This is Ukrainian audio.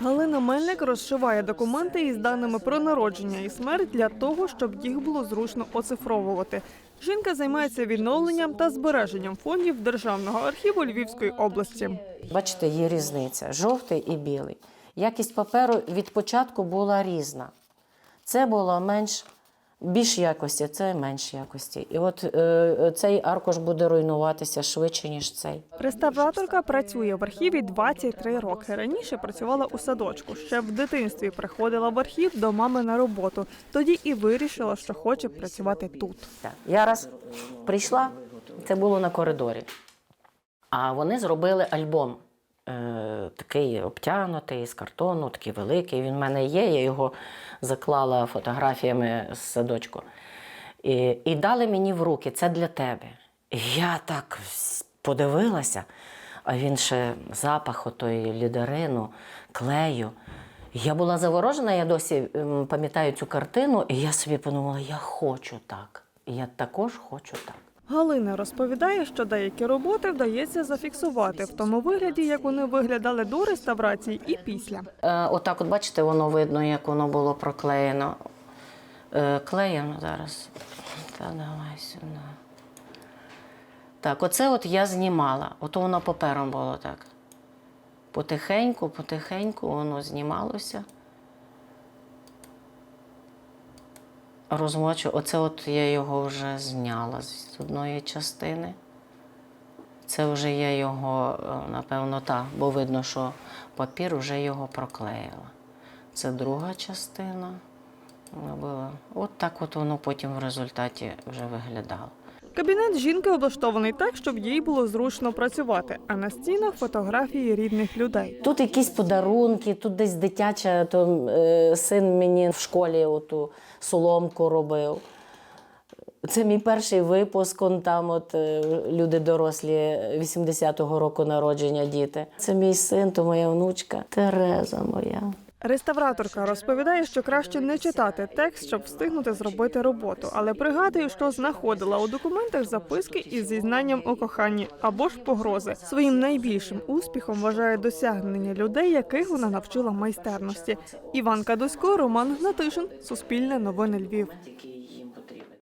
Галина Мельник розшиває документи із даними про народження і смерть для того, щоб їх було зручно оцифровувати. Жінка займається відновленням та збереженням фондів Державного архіву Львівської області. Бачите, є різниця: жовтий і білий. Якість паперу від початку була різна. Це було менш більш якості, це менш якості. І от е, цей аркуш буде руйнуватися швидше, ніж цей. Реставраторка працює в архіві 23 роки. Раніше працювала у садочку. Ще в дитинстві приходила в архів до мами на роботу. Тоді і вирішила, що хоче працювати тут. Я раз прийшла, це було на коридорі. А вони зробили альбом. Такий обтягнутий з картону, такий великий. Він в мене є, я його заклала фотографіями з садочку. І, і дали мені в руки, це для тебе. І я так подивилася, а він ще запах отої лідерину, клею. Я була заворожена, я досі ем, пам'ятаю цю картину, і я собі подумала, я хочу так. Я також хочу так. Галина розповідає, що деякі роботи вдається зафіксувати в тому вигляді, як вони виглядали до реставрації і після. Е, отак, от бачите, воно видно, як воно було проклеєно. Е, клеєм зараз. Та давай сюди. Так, оце от я знімала. Ото воно папером було так. Потихеньку, потихеньку воно знімалося. Розмочу, оце от я його вже зняла з одної частини. Це вже я його, е, напевно, так, бо видно, що папір вже його проклеїла. Це друга частина. От так от воно потім в результаті вже виглядало. Кабінет жінки облаштований так, щоб їй було зручно працювати, а на стінах фотографії рідних людей. Тут якісь подарунки, тут десь дитяча, то е, син мені в школі оту соломку робив. Це мій перший випуск, он там от е, люди дорослі 80-го року народження діти. Це мій син, то моя внучка Тереза моя. Реставраторка розповідає, що краще не читати текст, щоб встигнути зробити роботу, але пригадує, що знаходила у документах записки із зізнанням у коханні або ж погрози. Своїм найбільшим успіхом вважає досягнення людей, яких вона навчила майстерності. Іван Кадусько, Роман Гнатишин, Суспільне новини Львів.